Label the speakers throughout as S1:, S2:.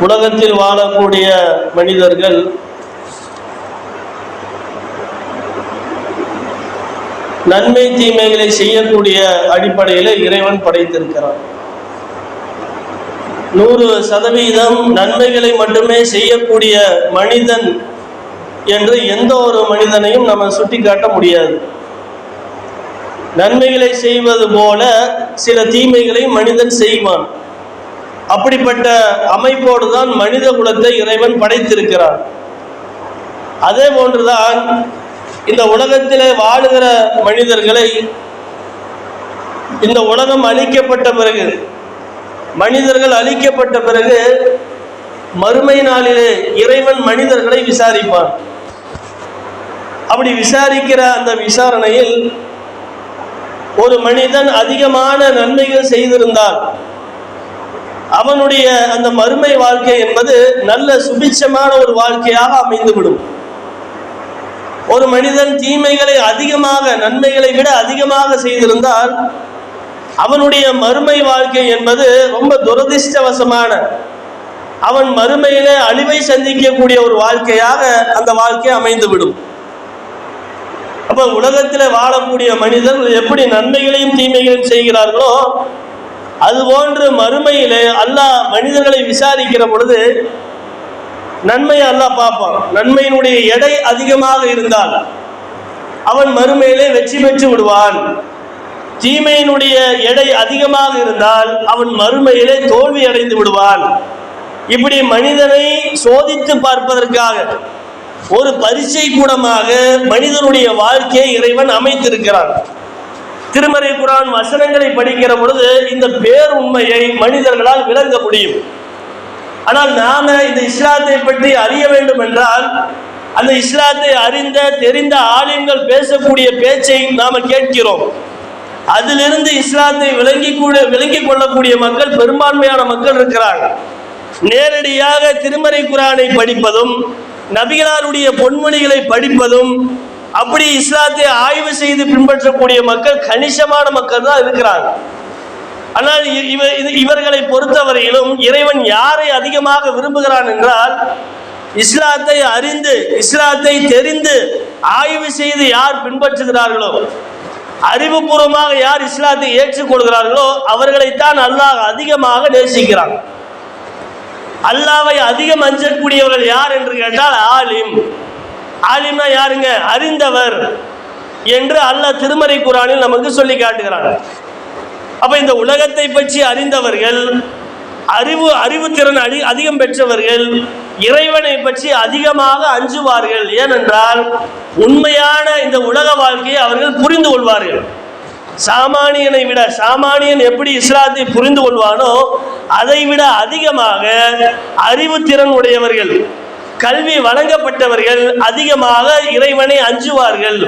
S1: உலகத்தில் வாழக்கூடிய மனிதர்கள் நன்மை தீமைகளை செய்யக்கூடிய அடிப்படையில் இறைவன் படைத்திருக்கிறான். நூறு சதவீதம் நன்மைகளை மட்டுமே செய்யக்கூடிய மனிதன் என்று எந்த ஒரு மனிதனையும் நம்ம சுட்டிக்காட்ட முடியாது. நன்மைகளை செய்வது போல சில தீமைகளை மனிதன் செய்வான். அப்படிப்பட்ட அமைப்போடு தான் மனித குலத்தை இறைவன் படைத்திருக்கிறான். அதே போன்றுதான் இந்த உலகத்திலே வாழுகிற மனிதர்களை இந்த உலகம் அழிக்கப்பட்ட பிறகு மனிதர்கள் அழிக்கப்பட்ட பிறகு மறுமை நாளிலே இறைவன் மனிதர்களை விசாரிப்பான். அப்படி விசாரிக்கிற அந்த விசாரணையில் ஒரு மனிதன் அதிகமான நன்மைகள் செய்திருந்தால் அவனுடைய அந்த மறுமை வாழ்க்கை என்பது நல்ல சுபிட்சமான ஒரு வாழ்க்கையாக அமைந்துவிடும். ஒரு மனிதன் தீமைகளை அதிகமாக நன்மைகளை விட அதிகமாக செய்திருந்தால் அவனுடைய மறுமை வாழ்க்கை என்பது ரொம்ப துரதிர்ஷ்டவசமான அவன் மறுமையில அழிவை சந்திக்கக்கூடிய ஒரு வாழ்க்கையாக அந்த வாழ்க்கை அமைந்துவிடும். அப்ப உலகத்தில் வாழக்கூடிய மனிதர்கள் எப்படி நன்மைகளையும் தீமைகளையும் செய்கிறார்களோ அதுபோன்று மறுமையிலே அல்லாஹ் மனிதர்களை விசாரிக்கிற பொழுது நன்மையை அல்லாஹ் பார்ப்பான். நன்மையினுடைய எடை அதிகமாக இருந்தால் அவன் மறுமையிலே வெற்றி பெற்று விடுவான். தீமையினுடைய எடை அதிகமாக இருந்தால் அவன் மறுமையிலே தோல்வி அடைந்து விடுவான். இப்படி மனிதனை சோதித்து பார்ப்பதற்காக ஒரு பரிசை கூடமாக மனிதனுடைய வாழ்க்கையை இறைவன் அமைத்திருக்கிறான். திருமறை குரான் வசனங்களை படிக்கிற பொழுது இந்த பேருண்மையை மனிதர்களால் விளங்க முடியும். ஆனால் நாம இந்த இஸ்லாத்தை பற்றி அறிய வேண்டும் என்றால் அந்த இஸ்லாத்தை அறிந்த தெரிந்த ஆலிம்கள் பேசக்கூடிய பேச்சை நாம கேட்கிறோம். அதிலிருந்து இஸ்லாத்தை விளங்கி கூட விளங்கி கொள்ளக்கூடிய மக்கள் பெரும்பான்மையான மக்கள் இருக்கிறாங்க. நேரடியாக திருமறை குரானை படிப்பதும் நபிகளாருடைய பொன்மொழிகளை படிப்பதும் அப்படி இஸ்லாத்தை ஆய்வு செய்து பின்பற்றக்கூடிய மக்கள் கணிசமான மக்கள் தான் இருக்கிறாங்க. ஆனால் இ- இவ இது- இவர்களை பொறுத்தவரையிலும் இறைவன் யாரை அதிகமாக விரும்புகிறான் என்றால் இஸ்லாத்தை அறிந்து இஸ்லாத்தை தெரிந்து ஆய்வு செய்து யார் பின்பற்றுகிறார்களோ அறிவுபூர்வமாக யார் இஸ்லாத்தை ஏற்றுக்கொள்கிறார்களோ அவர்களைத்தான் அல்லாஹ் அதிகமாக நேசிக்கிறான். அல்லாவை அதிகம் அஞ்சக்கூடியவர்கள் யார் என்று கேட்டால் ஆலிம். ஆலிம்னா யாருங்க? அறிந்தவர் என்று அல்லாஹ் திருமறை குரானில் நமக்கு சொல்லி காட்டுகிறாங்க அப்ப இந்த உலகத்தை பற்றி அறிந்தவர்கள் அறிவு அறிவுத்திறன் அடி அதிகம் பெற்றவர்கள் இறைவனை பற்றி அதிகமாக அஞ்சுவார்கள். ஏனென்றால் உண்மையான இந்த உலக வாழ்க்கையை அவர்கள் புரிந்து கொள்வார்கள். சாமானியனை விட சாமானியன் எப்படி இஸ்லாத்தை புரிந்து கொள்வானோ அதை விட அதிகமாக அறிவுத்திறன் உடையவர்கள் கல்வி வழங்கப்பட்டவர்கள் அதிகமாக இறைவனை அஞ்சுவார்கள்.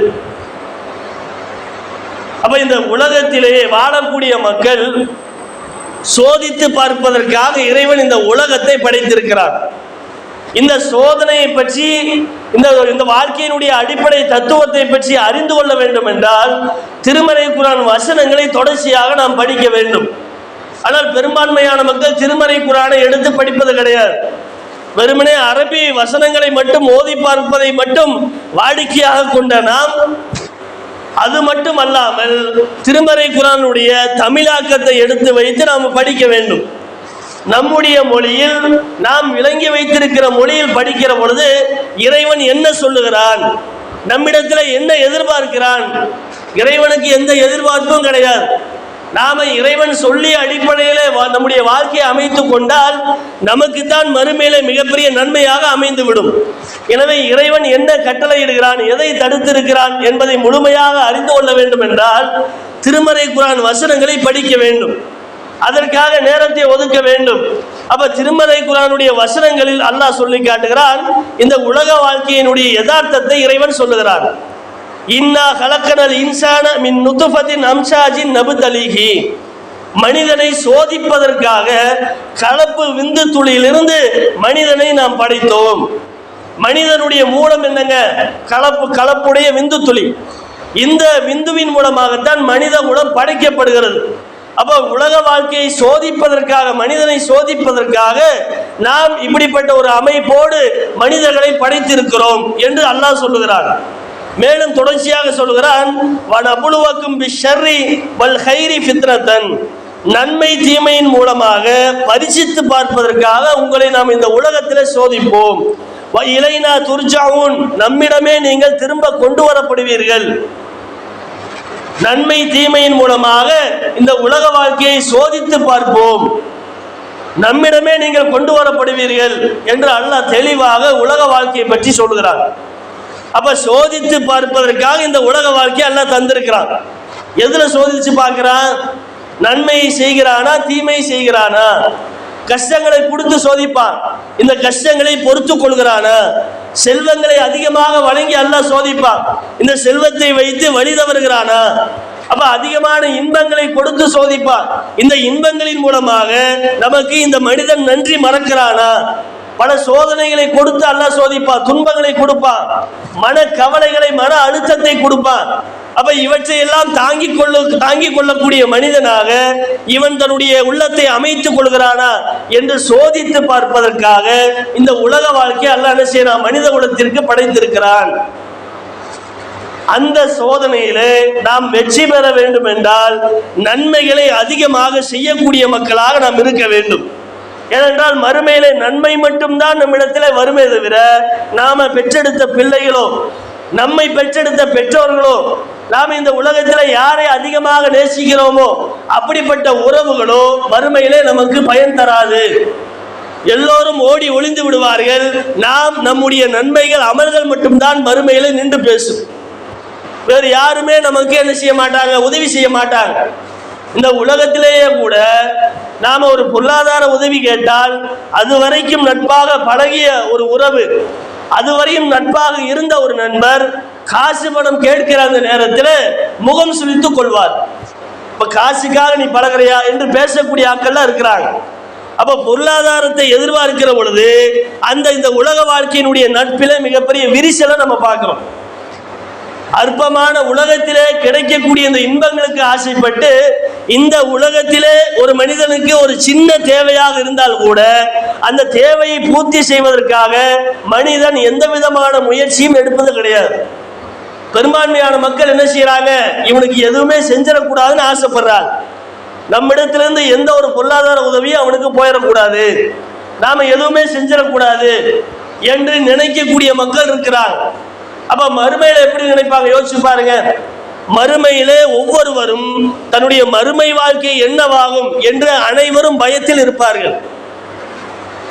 S1: அப்ப இந்த உலகத்திலே வாழக்கூடிய மக்கள் சோதித்து பார்ப்பதற்காக இறைவன் இந்த உலகத்தை படைத்திருக்கிறார். இந்த சோதனையை பற்றி இந்த இந்த வாழ்க்கையினுடைய அடிப்படை தத்துவத்தை பற்றி அறிந்து கொள்ள வேண்டும் என்றால் திருமறை குரான் வசனங்களை தொடர்ச்சியாக நாம் படிக்க வேண்டும். ஆனால் பெரும்பான்மையான மக்கள் திருமறை குரானை எடுத்து படிப்பது கிடையாது. வெறுமனே அரபி வசனங்களை மட்டும் ஓதி பார்ப்பதை மட்டும் வாடிக்கையாக கொண்ட நாம் அது மட்டும் அல்லாமல் திருமறை குரானுடைய தமிழாக்கத்தை எடுத்து வைத்து நாம் படிக்க வேண்டும். நம்முடைய மொழியில் நாம் விளங்கி வைத்திருக்கிற மொழியில் படிக்கிற பொழுது இறைவன் என்ன சொல்லுகிறான்? நம்மிடத்தில் என்ன எதிர்பார்க்கிறான்? இறைவனுக்கு எந்த எதிர்பார்ப்பும் கிடையாது. நாம இறைவன் சொல்லி அடிப்படையிலே வா- நம்முடைய வாழ்க்கையை அமைத்து கொண்டால் நமக்குத்தான் மறுமையிலே மிகப்பெரிய நன்மையாக அமைந்துவிடும். எனவே இறைவன் என்ன கட்டளையிடுகிறான் எதை தடுத்திருக்கிறான் என்பதை முழுமையாக அறிந்து கொள்ள வேண்டும் என்றால் திருமறை குரான் வசனங்களை படிக்க வேண்டும். அதற்காக நேரத்தை ஒதுக்க வேண்டும். அப்ப திருமறை குரானுடைய வசனங்களில் அல்லாஹ் சொல்லி காட்டுகிறான் இந்த உலக வாழ்க்கையினுடைய யதார்த்தத்தை இறைவன் சொல்லுகிறான். இன்னா கலக்கனல் இன்சான மின் நுத்துபத்தின் அம்சாஜின் நபுதலிகி. மனிதனை சோதிப்பதற்காக கலப்பு விந்து துளியிலிருந்து மனிதனை நாம் படைத்தோம். மனிதனுடைய மூலம் என்னங்க? கலப்பு கலப்புடைய விந்து துளி. இந்த விந்துவின் மூலமாகத்தான் மனித குலம் படைக்கப்படுகிறது. அப்போ உலக வாழ்க்கையை சோதிப்பதற்காக மனிதனை சோதிப்பதற்காக நாம் இப்படிப்பட்ட ஒரு அமைப்போடு மனிதர்களை படைத்திருக்கிறோம் என்று அல்லாஹ் சொல்லுகிறார் மேலும் தொடர்ச்சியாக சொல்கிறான் வனபுலுவக்கும் பிஷர்ரி வல் ஹைரி ஃபித்ரத்தன். நன்மை தீமையின் மூலமாக பரிசித்து பார்ப்பதற்காக உங்களை நாம் இந்த உலகத்தில் சோதிப்போம். வ இலைனா துர்ஜாவும் நம்மிடமே நீங்கள் திரும்ப கொண்டு வரப்படுவீர்கள். நன்மை தீமையின் மூலமாக இந்த உலக வாழ்க்கையை சோதித்து பார்ப்போம். நம்மிடமே நீங்கள் கொண்டு வரப்படுவீர்கள் என்று அல்லாஹ் தெளிவாக உலக வாழ்க்கையை பற்றி சொல்கிறார் அப்ப சோதித்து பார்ப்பதற்காக இந்த உலக வாழ்க்கையை எல்லாம் தந்திருக்கிறான். எதுல சோதிச்சு பார்க்கிறான்? நன்மையை செய்கிறானா தீமையை செய்கிறானா? கஷ்டங்களை கொடுத்து சோதிப்பான். இந்த கஷ்டங்களை பொறுத்து கொள்கிறானா? செல்வங்களை அதிகமாக வழங்கி அல்ல சோதிப்பான். இந்த செல்வத்தை வைத்து வழி தவறுகிறானா? அப்ப அதிகமான இன்பங்களை கொடுத்து சோதிப்பான். இந்த இன்பங்களின் மூலமாக நமக்கு இந்த மனிதன் நன்றி மறக்கிறானா? பல சோதனைகளை கொடுத்து அல்லாஹ் சோதிப்பான் துன்பங்களை கொடுப்பான் மன கவலைகளை மன அழுத்தத்தை கொடுப்பான் அப்ப இவற்றை எல்லாம் தாங்கிக் கொள்ள தாங்கிக் கொள்ளக்கூடிய மனிதனாக இவன் தன்னுடைய உள்ளத்தை அமைத்துக் கொள்கிறானா என்று சோதித்து பார்ப்பதற்காக இந்த உலக வாழ்க்கை அல்ல என்ன செய்யறான்? மனித குலத்திற்கு படைத்திருக்கிறான். அந்த சோதனையிலே நாம் வெற்றி பெற வேண்டும் என்றால் நன்மைகளை அதிகமாக செய்யக்கூடிய மக்களாக நாம் இருக்க வேண்டும். ஏனென்றால் மறுமையிலே நன்மை மட்டும்தான் நம்மிடத்தில் வருமே தவிர நாம பெற்றெடுத்த பிள்ளைகளோ நம்மை பெற்றெடுத்த பெற்றோர்களோ நாம் இந்த உலகத்தில் யாரை அதிகமாக நேசிக்கிறோமோ அப்படிப்பட்ட உறவுகளோ மறுமையிலே நமக்கு பயன் தராது. எல்லோரும் ஓடி ஒளிந்து விடுவார்கள். நாம் நம்முடைய நன்மைகள் அமல்கள் மட்டும்தான் மறுமையிலே நின்று பேசும். வேறு யாருமே நமக்கு என்ன செய்ய மாட்டாங்க? உதவி செய்ய மாட்டாங்க. இந்த உலகத்திலேயே கூட நாம் ஒரு பொருளாதார உதவி கேட்டால் அது வரைக்கும் நட்பாக பழகிய ஒரு உறவு அதுவரையும் நட்பாக இருந்த ஒரு நண்பர் காசு பணம் கேட்கிற அந்த நேரத்தில் முகம் சுழித்துக் கொள்வார். இப்போ காசுக்காக நீ பழகிறியா? என்று பேசக்கூடிய ஆட்கள்லாம் இருக்கிறாங்க. அப்போ பொருளாதாரத்தை எதிர்பார்க்கிற பொழுது அந்த இந்த உலக வாழ்க்கையினுடைய நட்பில மிகப்பெரிய விரிசலை நம்ம பார்க்குறோம். அற்பமான உலகத்திலே கிடைக்கக்கூடிய இந்த இன்பங்களுக்கு ஆசைப்பட்டு இந்த உலகத்திலே ஒரு மனிதனுக்கு ஒரு சின்ன தேவையாக இருந்தால் கூட அந்த தேவையை பூர்த்தி செய்வதற்காக மனிதன் எந்த விதமான முயற்சியும் எடுப்பது கிடையாது. பெரும்பான்மையான மக்கள் என்ன செய்யறாங்க இவனுக்கு எதுவுமே செஞ்சிடக்கூடாதுன்னு ஆசைப்படுறாங்க. நம்மிடத்திலிருந்து எந்த ஒரு பொருளாதார உதவியும் அவனுக்கு போயிடக்கூடாது. நாம எதுவுமே செஞ்சிடக்கூடாது என்று நினைக்கக்கூடிய மக்கள் இருக்கிறாங்க. அப்ப மறுமையில எப்படி நினைப்பாங்க? யோசிச்சு பாருங்க. மறுமையிலே ஒவ்வொருவரும் தன்னுடைய மறுமை வாழ்க்கை என்னவாகும் என்று அனைவரும் பயத்தில் இருப்பார்கள்.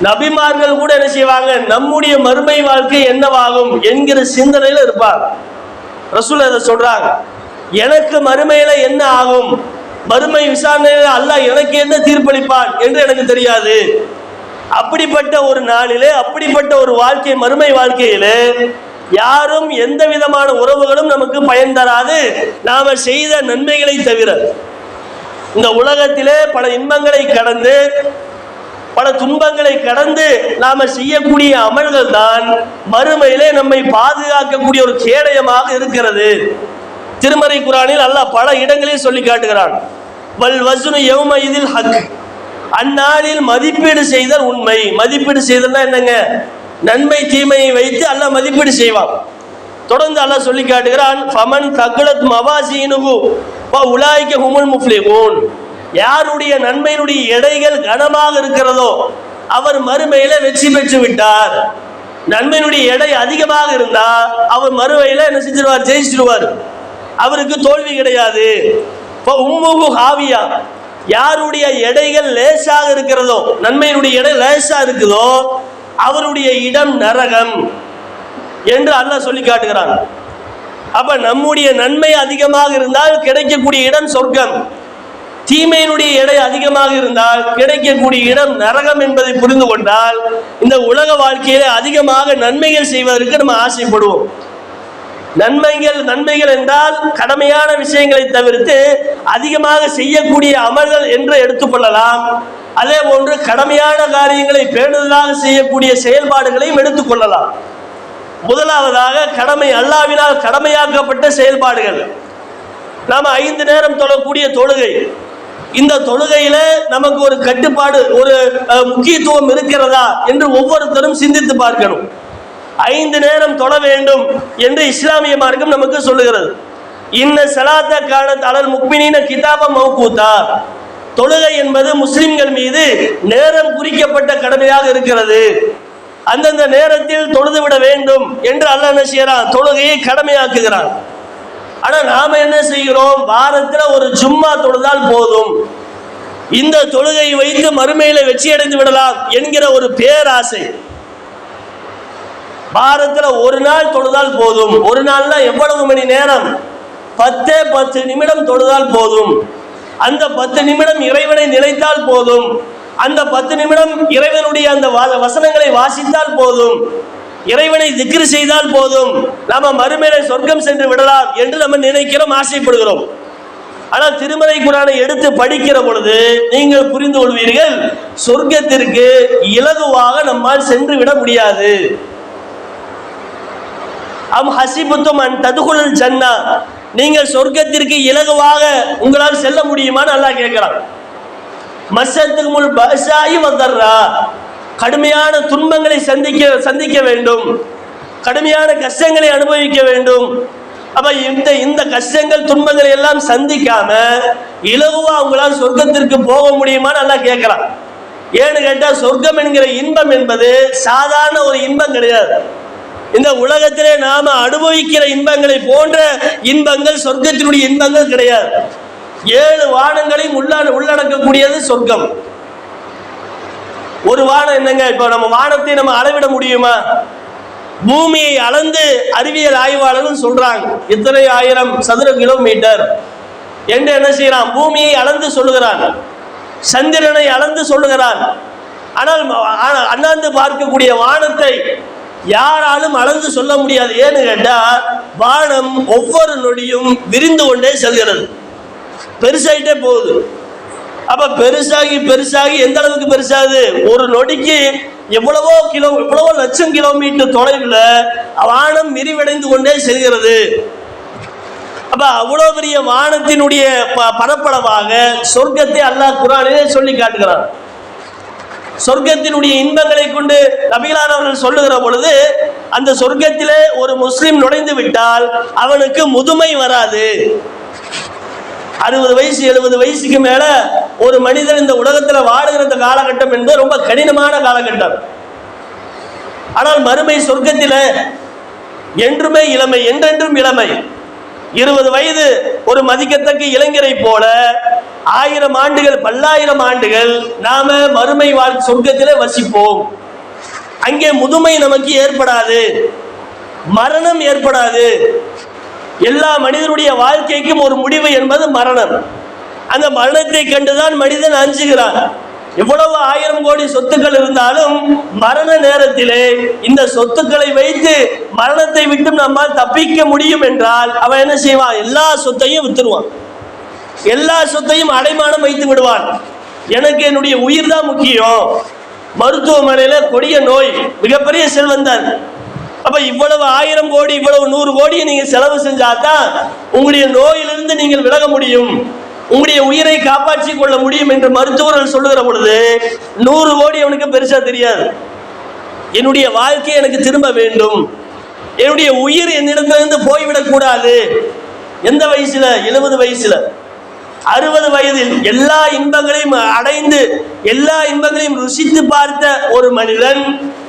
S1: நபிமார்கள் கூட என்ன செய்வாங்க? நம்முடைய மறுமை வாழ்க்கை என்னவாகும் என்கிற சிந்தனையில இருப்பாங்க. ரசூல் அதை சொல்றாங்க. எனக்கு மறுமையில என்ன ஆகும்? மறுமை விசாரணையில அல்லாஹ் எனக்கு என்ன தீர்ப்பளிப்பான் என்று எனக்கு தெரியாது. அப்படிப்பட்ட ஒரு நாளிலே அப்படிப்பட்ட ஒரு வாழ்க்கை மறுமை வாழ்க்கையிலே யாரும் எந்த விதமான உறவுகளும் நமக்கு பயன் தராது. நாம செய்த நன்மைகளை தவிர. இந்த உலகத்திலே பல இன்பங்களை கடந்து பல துன்பங்களை கடந்து நாம செய்யக்கூடிய அமல்கள் தான் மறுமையிலே நம்மை பாதுகாக்கக்கூடிய ஒரு கேடயமாக இருக்கிறது. திருமறை குரானில் அல்லாஹ் பல இடங்களில் சொல்லி காட்டுகிறான். வல் வசுனு இதில் ஹக். அந்நாளில் மதிப்பீடு செய்தல் உண்மை. மதிப்பீடு செய்தல்னா என்னங்க? நன்மை தீமையை வைத்து அல்லாஹ் மதிப்பீடு செய்வான். தொடர்ந்து அல்லாஹ் சொல்லி காட்டுகிறான் ஃபமன் தகுலத் மவாசீனுகு உலாய்க்க ஹுமுல் முஃப்லிகூன். யாருடைய நன்மையினுடைய எடைகள் கனமாக இருக்கிறதோ அவர் மறுமையில வெற்றி பெற்று விட்டார். நன்மையினுடைய எடை அதிகமாக இருந்தா அவர் மறுமையில என்ன செஞ்சிருவார்? ஜெயிச்சிருவார். அவருக்கு தோல்வி கிடையாது. இப்போ உம்முகு ஹாவியா. யாருடைய எடைகள் லேசாக இருக்கிறதோ நன்மையினுடைய எடை லேசா இருக்குதோ அவருடைய இடம் நரகம் என்று அல்லாஹ் சொல்லி காட்டுகிறான். அப்ப நம்முடைய நன்மை அதிகமாக இருந்தால் கிடைக்கக்கூடிய இடம் சொர்க்கம். தீமையினுடைய எடை அதிகமாக இருந்தால் கிடைக்கக்கூடிய இடம் நரகம் என்பதை புரிந்து கொண்டால் இந்த உலக வாழ்க்கையில அதிகமாக நன்மைகள் செய்வதற்கு நம்ம ஆசைப்படுவோம். நன்மைகள் நன்மைகள் என்றால் கடமையான விஷயங்களை தவிர்த்து அதிகமாக செய்யக்கூடிய அமல்கள் என்று எடுத்துக்கொள்ளலாம். அதே போன்று கடமையான காரியங்களை பேணுதலாக செய்யக்கூடிய செயல்பாடுகளையும் எடுத்துக்கொள்ளலாம் முதலாவதாக கடமை அல்லாவினால் கடமையாக்கப்பட்ட செயல்பாடுகள். நாம ஐந்து நேரம் தொழக்கூடிய தொழுகை. இந்த தொழுகையில நமக்கு ஒரு கட்டுப்பாடு ஒரு முக்கியத்துவம் இருக்கிறதா என்று ஒவ்வொருத்தரும் சிந்தித்து பார்க்கணும். ஐந்து நேரம் தொழ வேண்டும் என்று இஸ்லாமிய மார்க்கம் நமக்கு சொல்லுகிறது. இன்ன சலாத்த காலத்தாளர் முக்மினின கிதாப மௌகூத்தா. தொழுகை என்பது முஸ்லிம்கள் மீது நேரம் குறிக்கப்பட்ட கடமையாக இருக்கிறது. அந்தந்த நேரத்தில் தொழுது விட வேண்டும் என்று அல்ல என்ன செய்யறான் தொழுகையை கடமையாக்குகிறான். ஆனா நாம என்ன செய்கிறோம்? வாரத்துல ஒரு சும்மா தொழுதால் போதும். இந்த தொழுகை வைத்து மறுமையில வெற்றி அடைந்து விடலாம் என்கிற ஒரு பேராசை. வாரத்துல ஒரு நாள் தொழுதால் போதும். ஒரு நாள்னா எவ்வளவு மணி நேரம்? பத்தே பத்து நிமிடம் தொழுதால் போதும். அந்த பத்து நிமிடம் இறைவனை நினைத்தால் போதும். அந்த பத்து நிமிடம் இறைவனுடைய அந்த வசனங்களை வாசித்தால் போதும். இறைவனை திக்ரு செய்தால் போதும். நாம மறுமையில சொர்க்கம் சென்று விடலாம் என்று நம்ம நினைக்கிறோம் ஆசைப்படுகிறோம். ஆனால் திருமலை குரானை எடுத்து படிக்கிற பொழுது நீங்கள் புரிந்து கொள்வீர்கள் சொர்க்கத்திற்கு இலகுவாக நம்மால் சென்று விட முடியாது. அம் ஹசிபுத்தும் அன் ததுகுல் ஜன்னா. நீங்கள் சொர்க்கத்திற்கு இலகுவாக உங்களால் செல்ல முடியுமான்னு நல்லா கேட்கிறான். மசத்துக்கு முன் பசாயி வந்தர்றா கடுமையான துன்பங்களை சந்திக்க சந்திக்க வேண்டும். கடுமையான கஷ்டங்களை அனுபவிக்க வேண்டும். அப்ப இந்த இந்த கஷ்டங்கள் துன்பங்களை எல்லாம் சந்திக்காம இலகுவா அவங்களால் சொர்க்கத்திற்கு போக முடியுமான்னு நல்லா கேட்கலாம் ஏன்னு கேட்டால் சொர்க்கம் என்கிற இன்பம் என்பது சாதாரண ஒரு இன்பம் கிடையாது. இந்த உலகத்திலே நாம அனுபவிக்கிற இன்பங்களை போன்ற இன்பங்கள் சொர்க்கத்தினுடைய இன்பங்கள் கிடையாது. ஏழு வானங்களையும் உள்ள உள்ளடக்கக்கூடியது சொர்க்கம். ஒரு வானம் என்னங்க? இப்போ நம்ம வானத்தை நம்ம அளவிட முடியுமா? பூமியை அளந்து அறிவியல் ஆய்வாளர்கள் சொல்றாங்க. இத்தனை ஆயிரம் சதுர கிலோமீட்டர்? என்று என்ன செய்யறான்? பூமியை அளந்து சொல்லுகிறான். சந்திரனை அளந்து சொல்லுகிறான். ஆனால் அண்ணாந்து பார்க்கக்கூடிய வானத்தை யாராலும் அளந்து சொல்ல முடியாது. ஏன்னு கேட்டால் வானம் ஒவ்வொரு நொடியும் விரிந்து கொண்டே செல்கிறது. பெருசாயிட்டே போகுது. அப்போ பெருசாகி பெருசாகி எந்த அளவுக்கு பெருசாகுது? ஒரு நொடிக்கு எவ்வளவோ கிலோ எவ்வளவோ லட்சம் கிலோமீட்டர் தொலைவில் வானம் விரிவடைந்து கொண்டே செல்கிறது. அப்போ அவ்வளோ பெரிய வானத்தினுடைய ப- பரப்பளவாக சொர்க்கத்தை அல்லாஹ் குரானிலே சொல்லி காட்டுகிறான். சொர்க்கத்தினுடைய இன்பங்களை கொண்டு நபிகளானவர்கள் சொல்லுகிற பொழுது அந்த சொர்க்கத்திலே ஒரு முஸ்லிம் நுழைந்து விட்டால் அவனுக்கு முதுமை வராது. அறுபது வயசு எழுபது வயசுக்கு மேல ஒரு மனிதன் இந்த உலகத்துல வாழுகிற காலகட்டம் என்பது ரொம்ப கடினமான காலகட்டம். ஆனால் மறுமை சொர்க்கத்தில என்றுமே இளமை என்றென்றும் இளமை. இருபது வயது ஒரு மதிக்கத்தக்க இளைஞரை போல ஆயிரம் ஆண்டுகள் பல்லாயிரம் ஆண்டுகள் நாம மறுமை வாழ் சொர்க்கத்திலே வசிப்போம். அங்கே முதுமை நமக்கு ஏற்படாது. மரணம் ஏற்படாது. எல்லா மனிதனுடைய வாழ்க்கைக்கும் ஒரு முடிவு என்பது மரணம். அந்த மரணத்தை கண்டுதான் மனிதன் அஞ்சுகிறான். எவ்வளவு ஆயிரம் கோடி சொத்துக்கள் இருந்தாலும் மரண நேரத்திலே இந்த சொத்துக்களை வைத்து மரணத்தை விட்டு நம்மால் தப்பிக்க முடியும் என்றால் அவன் என்ன செய்வான்? எல்லா சொத்தையும் வித்துருவான். எல்லா சொத்தையும் அடைமானம் வைத்து விடுவான். எனக்கு என்னுடைய உயிர் தான் முக்கியம். மருத்துவமனையில கொடிய நோய் மிகப்பெரிய செல்வந்தன் அப்ப இவ்வளவு ஆயிரம் கோடி இவ்வளவு நூறு கோடியை நீங்க செலவு செஞ்சாதான் உங்களுடைய நோயிலிருந்து நீங்கள் விலக முடியும். உங்களுடைய உயிரை காப்பாற்றி கொள்ள முடியும் என்று மருத்துவர்கள் சொல்லுகிற பொழுது நூறு கோடி அவனுக்கு பெருசா தெரியாது. என்னுடைய வாழ்க்கை எனக்கு திரும்ப வேண்டும். என்னுடைய உயிர் என்னிடத்திலிருந்து போய்விடக் கூடாது எந்த வயசுல? எழுபது வயசுல. அறுபது வயதில் எல்லா இன்பங்களையும் அடைந்து எல்லா இன்பங்களையும் ருசித்து பார்த்த ஒரு மனிதன்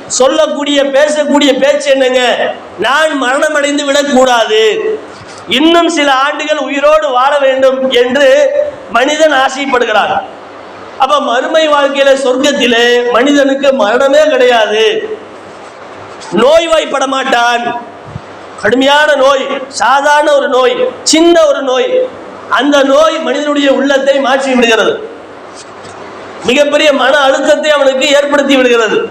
S1: சொல்லக்கூடிய பேசக்கூடிய பேச்சு என்னங்க? நான் மரணம் அடைந்து விடக்கூடாது. இன்னும் சில ஆண்டுகள் உயிரோடு வாழ வேண்டும் என்று மனிதன் ஆசைப்படுகிறான். அப்ப மறுமை வாழ்க்கையில சொர்க்கத்திலே மனிதனுக்கு மரணமே கிடையாது. நோய்வாய்ப்பட மாட்டான் கடுமையான நோய் சாதாரண ஒரு நோய் சின்ன ஒரு நோய் அந்த நோய் மனிதனுடைய உள்ளத்தை மாற்றி விடுகிறது. மிகப்பெரிய மன அழுத்தத்தை அவனுக்கு ஏற்படுத்தி விடுகிறது.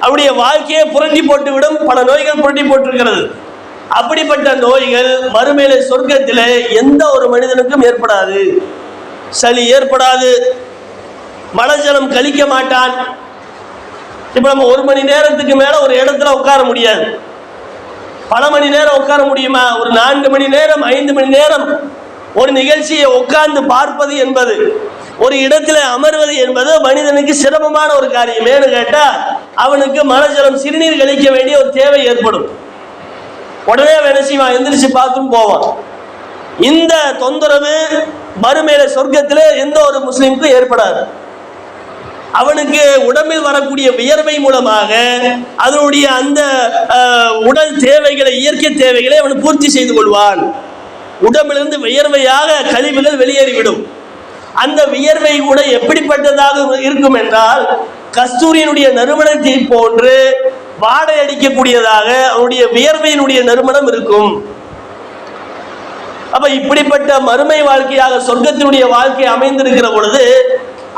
S1: அவனுடைய வாழ்க்கையை புரட்டி போட்டுவிடும் பல நோய்கள் புரட்டி போட்டிருக்கிறது. அப்படிப்பட்ட நோய்கள் மறுமையில சொர்க்கத்திலே எந்த ஒரு மனிதனுக்கும் ஏற்படாது. சளி ஏற்படாது. மலஜலம் கழிக்க மாட்டான். இப்ப நம்ம ஒரு மணி நேரத்துக்கு மேல ஒரு இடத்துல உட்கார முடியாது. பல மணி நேரம் உட்கார முடியுமா? ஒரு நான்கு மணி நேரம் ஐந்து மணி நேரம் ஒரு நிகழ்ச்சியை உட்கார்ந்து பார்ப்பது என்பது ஒரு இடத்துல அமர்வது என்பது மனிதனுக்கு சிரமமான ஒரு காரியம். ஏன்னு கேட்டா அவனுக்கு மனஜலம் சிறுநீர் கழிக்க வேண்டிய ஒரு தேவை ஏற்படும். உடனே அவன் என்ன செய்வான்? எந்திரிச்சு பார்த்தும் போவான். இந்த தொந்தரவு மறுமையில சொர்க்கத்தில் எந்த ஒரு முஸ்லீமுக்கும் ஏற்படாது. அவனுக்கு உடம்பில் வரக்கூடிய வியர்வை மூலமாக அதனுடைய அந்த உடல் தேவைகளை இயற்கை தேவைகளை அவன் பூர்த்தி செய்து கொள்வான். உடம்பிலிருந்து வியர்வையாக கழிவுகள் வெளியேறிவிடும். அந்த வியர்வை கூட எப்படிப்பட்டதாக இருக்கும் என்றால் கஸ்தூரியினுடைய நறுமணத்தை போன்று வாடை அடிக்கக்கூடியதாக அவனுடைய வியர்வையினுடைய நறுமணம் இருக்கும். அப்ப இப்படிப்பட்ட மறுமை வாழ்க்கையாக சொர்க்கத்தினுடைய வாழ்க்கை அமைந்திருக்கிற பொழுது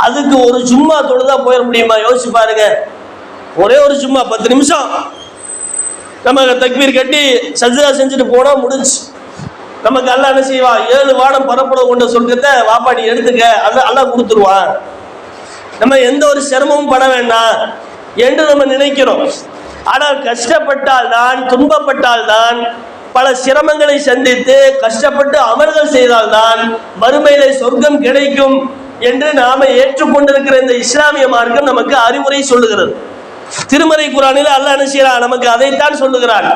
S1: அதுக்கு ஒரு சும்மா தொழுதா போயிட முடியுமா? யோசிச்சு பாருங்க. ஒரே ஒரு சும்மா பத்து நிமிஷம். நம்ம தக்பீர் கட்டி சஜ்ஜா செஞ்சுட்டு போனா முடிஞ்சு நமக்கு அல்ல என்ன செய்வான் ஏழு வானம் பரப்பட கொண்ட சொர்க்கத்தை வாப்பாடி எடுத்துக்க அல்ல அல்ல கொடுத்துருவான் நம்ம எந்த ஒரு சிரமமும் பட வேண்டாம் என்று நம்ம நினைக்கிறோம். ஆனால் கஷ்டப்பட்டால் தான் துன்பப்பட்டால் தான் பல சிரமங்களை சந்தித்து கஷ்டப்பட்டு அமல்கள் செய்தால்தான் மறுமையிலே சொர்க்கம் கிடைக்கும் என்று நாம ஏற்றுக்கொண்டிருக்கிற இந்த இஸ்லாமிய மார்க்கம் நமக்கு அறிவுரை சொல்லுகிறது. திருமறை குரானில் அல்ல என்ன செய்யறான் நமக்கு அதைத்தான் சொல்லுகிறான்.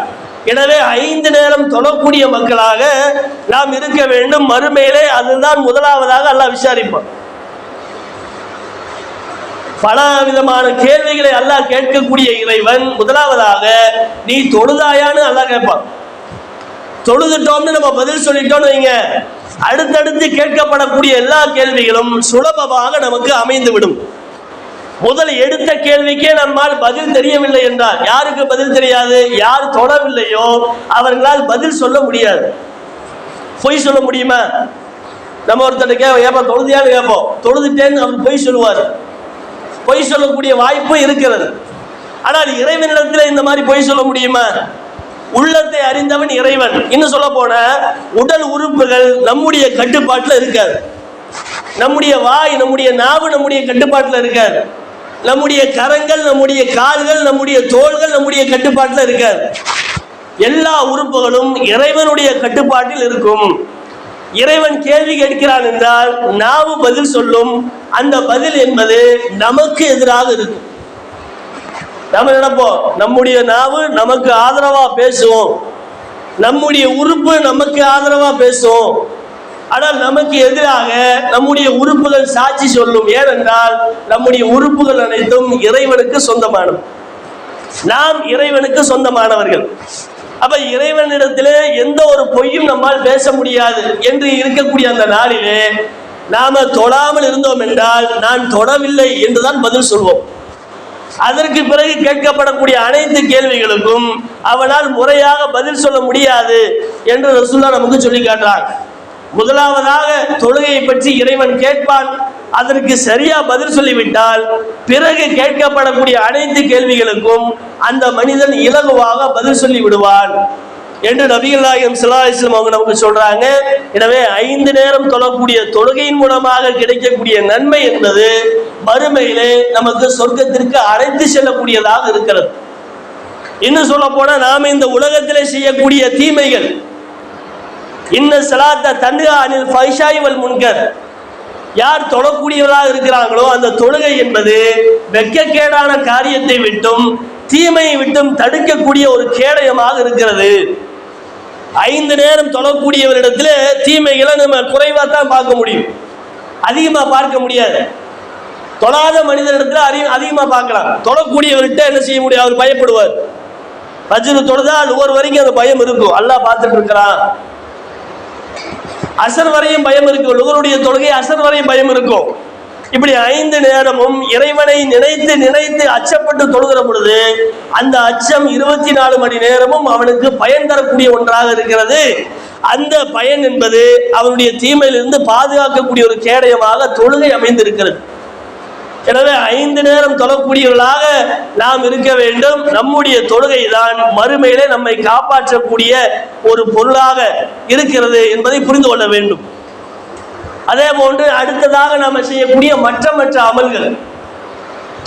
S1: எனவே ஐந்து நேரம் தொழக்கூடிய மக்களாக நாம் இருக்க வேண்டும். மறுமையிலே அதுதான் முதலாவதாக அல்லாஹ் விசாரிப்பான். பல விதமான கேள்விகளை அல்லாஹ் கேட்கக்கூடிய இறைவன் முதலாவதாக நீ தொழுதாயான்னு அல்லாஹ் கேட்பான். தொழுதுட்டோம்னு நம்ம பதில் சொல்லிட்டோம்னு வைங்க. அடுத்தடுத்து கேட்கப்படக்கூடிய எல்லா கேள்விகளும் சுலபமாக நமக்கு அமைந்து விடும் முதல் எடுத்த கேள்விக்கே நம்மால் பதில் தெரியவில்லை என்றால் யாருக்கு பதில் தெரியாது? யார் தொடவில்லையோ அவர்களால் பதில் சொல்ல முடியாது. பொய் சொல்ல முடியுமா? நம்ம ஒருத்தர் கே ஏப்பா தொழுதியான்னு கேட்போம். தொழுதுட்டேன்னு அவர் பொய் சொல்லுவார். பொய் சொல்லக்கூடிய வாய்ப்பு இருக்கிறது. ஆனால் இறைவனிடத்தில் இந்த மாதிரி பொய் சொல்ல முடியுமா? உள்ளத்தை அறிந்தவன் இறைவன். இன்னும் சொல்ல போன உடல் உறுப்புகள் நம்முடைய கட்டுப்பாட்டில் இருக்காது. நம்முடைய வாய் நம்முடைய நாவு நம்முடைய கட்டுப்பாட்டில் இருக்காது. நம்முடைய கரங்கள் நம்முடைய கால்கள் நம்முடைய தோள்கள் நம்முடைய கட்டுப்பாட்டில் இருக்காது. எல்லா உறுப்புகளும் இறைவனுடைய கட்டுப்பாட்டில் இருக்கும். இறைவன் கேள்வி கேட்கிறான் என்றால் நாவு பதில் சொல்லும். அந்த பதில் என்பது நமக்கு எதிராக இருக்கும். நம்ம நினைப்போம் நம்முடைய நாவு நமக்கு ஆதரவா பேசுவோம் நம்முடைய உறுப்பு நமக்கு ஆதரவா பேசும். ஆனால் நமக்கு எதிராக நம்முடைய உறுப்புகள் சாட்சி சொல்லும். ஏனென்றால் நம்முடைய உறுப்புகள் அனைத்தும் இறைவனுக்கு சொந்தமானது நாம் இறைவனுக்கு சொந்தமானவர்கள். அப்ப இறைவனிடத்திலே எந்த ஒரு பொய்யும் நம்மால் பேச முடியாது என்று இருக்கக்கூடிய அந்த நாளிலே நாம தொழாமல் இருந்தோம் என்றால் நான் தொடவில்லை என்றுதான் பதில் சொல்வோம். அதற்கு பிறகு கேட்கப்படக்கூடிய அனைத்து கேள்விகளுக்கும் அவனால் முறையாக பதில் சொல்ல முடியாது என்று ரசூல்லா நமக்கு சொல்லி காட்டுறாங்க. முதலாவதாக தொழுகையை பற்றி இறைவன் கேட்பான். அதற்கு சரியா பதில் சொல்லிவிட்டால் பிறகு கேட்கப்படக்கூடிய அனைத்து கேள்விகளுக்கும் அந்த மனிதன் இலகுவாக பதில் சொல்லி விடுவான் என்று நபிகள் நாயகம் அவங்க நமக்கு சொல்றாங்க. எனவே ஐந்து நேரம் தொழக்கூடிய தொழுகையின் மூலமாக கிடைக்கக்கூடிய நன்மை என்பது மறுமையிலே நமக்கு சொர்க்கத்திற்கு அழைத்து செல்லக்கூடியதாக இருக்கிறது. இன்னும் சொல்ல போனா நாம இந்த உலகத்திலே செய்யக்கூடிய தீமைகள் இன்ன சலாத்த தன்ஹா அனில் ஃபைஷாய்வல் முன்கர். யார் தொழக்கூடியவர்களாக இருக்கிறாங்களோ அந்த தொழுகை என்பது வெட்கக்கேடான காரியத்தை விட்டும் தீமையை விட்டும் தடுக்கக்கூடிய ஒரு கேடயமாக இருக்கிறது. ஐந்து நேரம் தொழக்கூடியவரிடத்துல தீமைகளை நம்ம குறைவாக தான் பார்க்க முடியும். அதிகமாக பார்க்க முடியாது. தொழாத மனிதனிடத்துல அதிக அதிகமாக பார்க்கலாம். தொழக்கூடியவர்கிட்ட என்ன செய்ய முடியும்? அவர் பயப்படுவார். வஜ்ரு தொழுதால் ஒவ்வொரு வரைக்கும் அந்த பயம் இருக்கும். அல்லா பார்த்துட்டு இருக்கிறான். அசர் வரையும் பயம் இருக்கும் லுகருடைய தொழுகை அசர் வரையும் பயம் இருக்கும். இப்படி ஐந்து நேரமும் இறைவனை நினைத்து நினைத்து அச்சப்பட்டு தொழுகிற பொழுது அந்த அச்சம் இருபத்தி நாலு மணி நேரமும் அவனுக்கு பயன் தரக்கூடிய ஒன்றாக இருக்கிறது. அந்த பயன் என்பது அவனுடைய தீமையிலிருந்து பாதுகாக்கக்கூடிய ஒரு கேடயமாக தொழுகை அமைந்திருக்கிறது. எனவே ஐந்து நேரம் தொழக்கூடியவர்களாக நாம் இருக்க வேண்டும். நம்முடைய தொழுகை தான் மறுமையிலே நம்மை காப்பாற்றக்கூடிய ஒரு பொருளாக இருக்கிறது என்பதை புரிந்து கொள்ள வேண்டும். அதே போன்று அடுத்ததாக நாம் செய்யக்கூடிய மற்ற மற்ற அமல்கள்.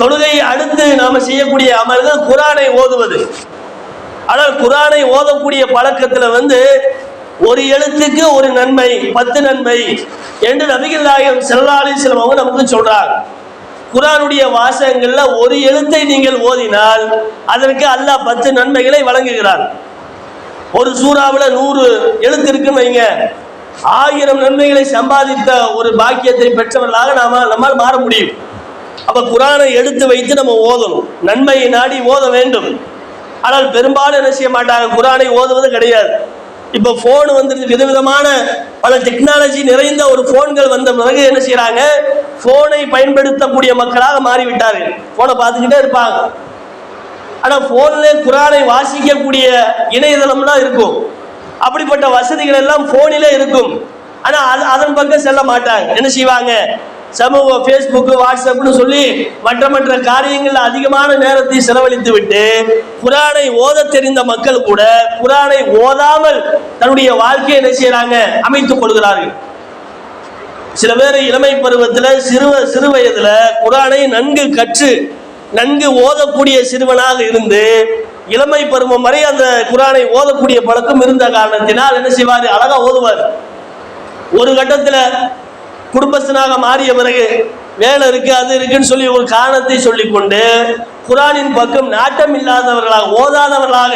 S1: தொழுகை அடுத்து நாம் செய்யக்கூடிய அமல்கள் குரானை ஓதுவது. ஆனால் குரானை ஓதக்கூடிய பழக்கத்தில் வந்து ஒரு எழுத்துக்கு ஒரு நன்மை பத்து நன்மை என்று நபிகள் நாயகம் செல்லாலி செல்வங்க நமக்கு சொல்றாங்க. குரானுடைய வாசகங்கள்ல ஒரு எழுத்தை நீங்கள் ஓதினால் அதற்கு அல்லாஹ் பத்து நன்மைகளை வழங்குகிறார் ஒரு சூறாவில் நூறு எழுத்து இருக்குன்னு வைங்க. ஆயிரம் நன்மைகளை சம்பாதித்த ஒரு பாக்கியத்தை பெற்றவர்களாக நாம நம்மால் மாற முடியும். அப்ப குரானை எடுத்து வைத்து நம்ம ஓதணும். நன்மையை நாடி ஓத வேண்டும். ஆனால் பெரும்பாலும் என்ன செய்ய மாட்டாங்க? குரானை ஓதுவது கிடையாது. இப்போ ஃபோன் வந்துருது. விதவிதமான பல டெக்னாலஜி நிறைந்த ஒரு ஃபோன்கள் வந்த பிறகு என்ன செய்யறாங்க ஃபோனை பயன்படுத்தக்கூடிய மக்களாக மாறிவிட்டார்கள். ஃபோனை பார்த்துக்கிட்டே இருப்பாங்க. ஆனால் போன்ல குரானை வாசிக்கக்கூடிய இணையதளம்லாம் இருக்கும். அப்படிப்பட்ட வசதிகள் எல்லாம் போனிலே இருக்கும் ஆனால் அதன் பக்கம் செல்ல மாட்டாங்க. என்ன செய்வாங்க? சமூக ஃபேஸ்புக்கு வாட்ஸ்அப்னு சொல்லி மற்ற மற்ற காரியங்களில் அதிகமான நேரத்தை செலவழித்து விட்டு குரானை ஓத தெரிந்த மக்கள் கூட குரானை ஓதாமல் தன்னுடைய வாழ்க்கையை என்ன செய்யறாங்க அமைத்துக் கொள்கிறார்கள். சில பேர் இளமை பருவத்தில் சிறுவ சிறு வயதுல குரானை நன்கு கற்று நன்கு ஓதக்கூடிய சிறுவனாக இருந்து இளமை பருவம் வரை அந்த குரானை ஓதக்கூடிய பழக்கம் இருந்த காரணத்தினால் என்ன செய்வார்? அழகா ஓதுவார். ஒரு கட்டத்தில் குடும்பஸ்தனாக மாறிய பிறகு வேலை இருக்கு அது இருக்குன்னு சொல்லி ஒரு காரணத்தை சொல்லிக்கொண்டு குரானின் பக்கம் நாட்டம் இல்லாதவர்களாக ஓதாதவர்களாக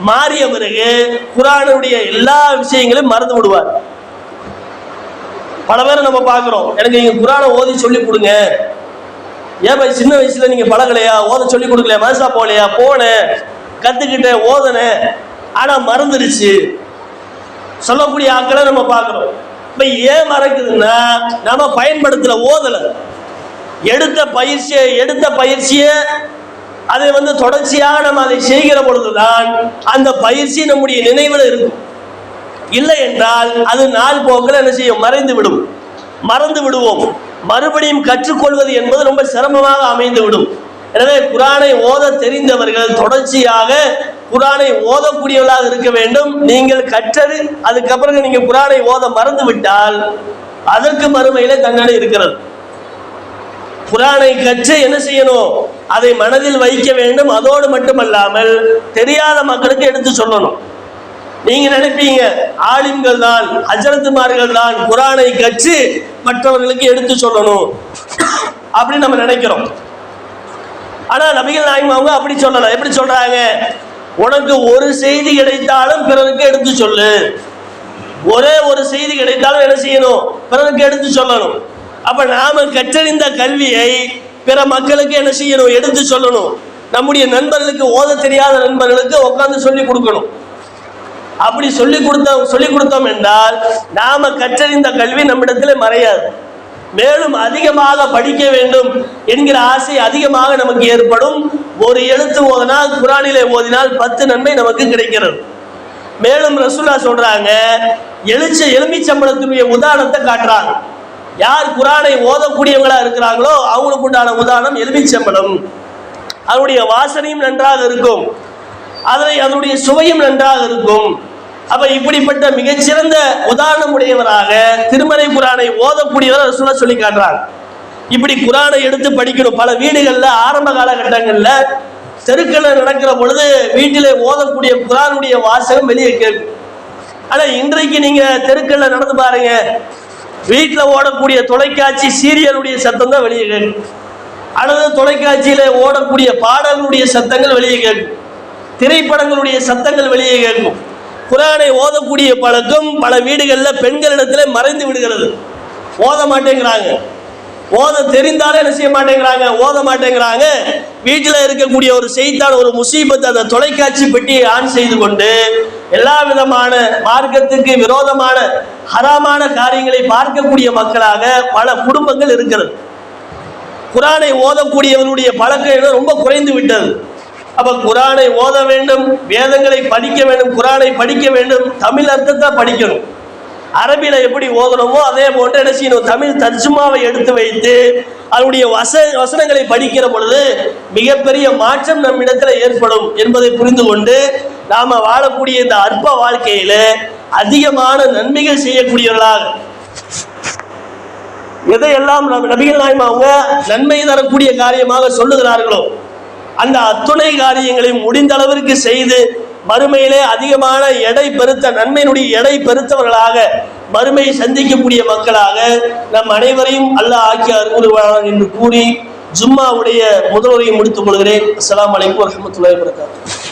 S1: மாறிய பிறகு குரானுடைய எல்லா விஷயங்களையும் மறந்து விடுவார். பல பேரை நம்ம பார்க்குறோம். எனக்கு நீங்கள் குரானை ஓதி சொல்லி கொடுங்க. ஏன் பாய் சின்ன வயசுல நீங்கள் பழகலையா? ஓத சொல்லி கொடுக்கலையா? மனசா போகலையா? போனேன். கற்றுக்கிட்டேன் ஓதனேன். ஆனால் மறந்துடுச்சு சொல்லக்கூடிய ஆட்களை நம்ம பார்க்குறோம். இப்போ ஏன் மறக்குதுன்னா நம்ம பயன்படுத்தல ஓதலை. எடுத்த பயிற்சியை எடுத்த பயிற்சியை அதை வந்து தொடர்ச்சியாக நம்ம அதை செய்கிற பொழுதுதான் அந்த பயிற்சி நம்முடைய நினைவில் இருக்கும். இல்லை என்றால் அது நாள் போக்கில் என்ன செய்யும்? மறைந்து விடும் மறந்து விடுவோம். மறுபடியும் கற்றுக்கொள்வது என்பது ரொம்ப சிரமமாக அமைந்து விடும் எனவே குரானை ஓத தெரிந்தவர்கள் தொடர்ச்சியாக குரானை ஓதக்கூடியவர்களாக இருக்க வேண்டும். நீங்கள் கற்றது அதுக்கப்புறம் நீங்கள் குரானை ஓத மறந்து விட்டால் அதற்கு மறுமையில தண்டனை இருக்கிறது. குரானை கற்று என்ன செய்யணும்? அதை மனதில் வைக்க வேண்டும். அதோடு மட்டுமல்லாமல் தெரியாத மக்களுக்கு எடுத்து சொல்லணும். நீங்க நினைப்பீங்க ஆலிம்கள் தான் அஜரத்துமார்கள் தான் குரானை கற்று மற்றவர்களுக்கு எடுத்து சொல்லணும் அப்படின்னு நம்ம நினைக்கிறோம். ஆனா நபிகள் நாயகம் அவங்க அப்படி சொல்லல. எப்படி சொல்றாங்க? உனக்கு ஒரு செய்தி கிடைத்தாலும் பிறருக்கு எடுத்து சொல்லு. ஒரே ஒரு செய்தி கிடைத்தாலும் என்ன செய்யணும்? பிறருக்கு எடுத்து சொல்லணும். அப்ப நாம கற்றறிந்த கல்வியை பிற மக்களுக்கு என்ன செய்யணும்? எடுத்து சொல்லணும். நம்முடைய நண்பர்களுக்கு ஓத தெரியாத நண்பர்களுக்கு உட்காந்து சொல்லி கொடுக்கணும். அப்படி சொல்லி கொடுத்த சொல்லி கொடுத்தோம் என்றால் நாம கற்றறிந்த கல்வி நம்மிடத்தில் மறையாது. மேலும் அதிகமாக படிக்க வேண்டும் என்கிற ஆசை அதிகமாக நமக்கு ஏற்படும். ஒரு எழுத்து ஓதினால் குரானிலே ஓதினால் பத்து நன்மை நமக்கு கிடைக்கிறது. மேலும் ரசூல்லா சொல்றாங்க எழுச்ச எலுமிச்சம்பளத்தினுடைய உதாரணத்தை காட்டுறாங்க. யார் குரானை ஓதக்கூடியவங்களா இருக்கிறாங்களோ அவங்களுக்கு உண்டான உதாரணம் எலுமிச்சம்பளம் அதனுடைய வாசனையும் நன்றாக இருக்கும். அதனை அதனுடைய சுவையும் நன்றாக இருக்கும். அப்ப இப்படிப்பட்ட மிகச்சிறந்த உதாரணம் உடையவராக திருமலை குரானை ஓதக்கூடியவர் ரசூலா சொல்லி காட்டுறாங்க. இப்படி குரானை எடுத்து படிக்கணும். பல வீடுகள்ல ஆரம்ப காலகட்டங்கள்ல தெருக்களில் நடக்கிற பொழுது வீட்டிலே ஓதக்கூடிய குரானுடைய வாசகம் வெளியே கேட்கும் ஆனா இன்றைக்கு நீங்க தெருக்களில் நடந்து பாருங்க. வீட்டில் ஓடக்கூடிய தொலைக்காட்சி சீரியலுடைய சத்தம் தான் வெளியே கேட்கும் அல்லது தொலைக்காட்சியில ஓடக்கூடிய பாடல்களுடைய சத்தங்கள் வெளியே கேட்கும் திரைப்படங்களுடைய சத்தங்கள் வெளியே கேட்கும் குரானை ஓதக்கூடிய பழக்கம் பல வீடுகளில் பெண்களிடத்தில் மறைந்து விடுகிறது. ஓத மாட்டேங்கிறாங்க. ஓத தெரிந்தாலே என்ன செய்ய மாட்டேங்கிறாங்க? ஓத மாட்டேங்கிறாங்க. வீட்டில் இருக்கக்கூடிய ஒரு செய்தித்தாள் ஒரு முசீபத்தை அந்த தொலைக்காட்சி பெட்டியை ஆன் செய்து கொண்டு எல்லா விதமான மார்க்கத்துக்கு விரோதமான ஹராமான காரியங்களை பார்க்கக்கூடிய மக்களாக பல குடும்பங்கள் இருக்கிறது. குரானை ஓதக்கூடியவருடைய பழக்கம் ரொம்ப குறைந்து விட்டது. அப்ப குரானை ஓத வேண்டும் வேதங்களை படிக்க வேண்டும் குரானை படிக்க வேண்டும் தமிழ் அர்த்தத்தை படிக்கணும். அரபியில் எப்படி ஓதணுமோ அதே போன்று என்ன செய்யணும்? தமிழ் தர்ஜுமாவை எடுத்து வைத்து அதனுடைய வச வசனங்களை படிக்கிற பொழுது மிகப்பெரிய மாற்றம் நம்மிடத்தில் ஏற்படும் என்பதை புரிந்து கொண்டு நாம வாழக்கூடிய இந்த அற்ப வாழ்க்கையில அதிகமான நன்மைகள் செய்யக்கூடியவர்களாக. எதையெல்லாம் நபிகள் நாயகம் அவங்க நன்மை தரக்கூடிய காரியமாக சொல்லுகிறார்களோ அந்த அத்துணை காரியங்களையும் முடிந்த அளவிற்கு செய்து மறுமையிலே அதிகமான எடை பெருத்த நன்மையினுடைய எடை பெருத்தவர்களாக மறுமையை சந்திக்கக்கூடிய மக்களாக நம் அனைவரையும் அல்லாஹ் ஆக்கி அருள்வான் என்று கூறி ஜும்மாவுடைய முதல்வரையும் முடித்துக் கொள்கிறேன். அஸ்லாம் வலைக்கம் வரமத்துல வரகாத்து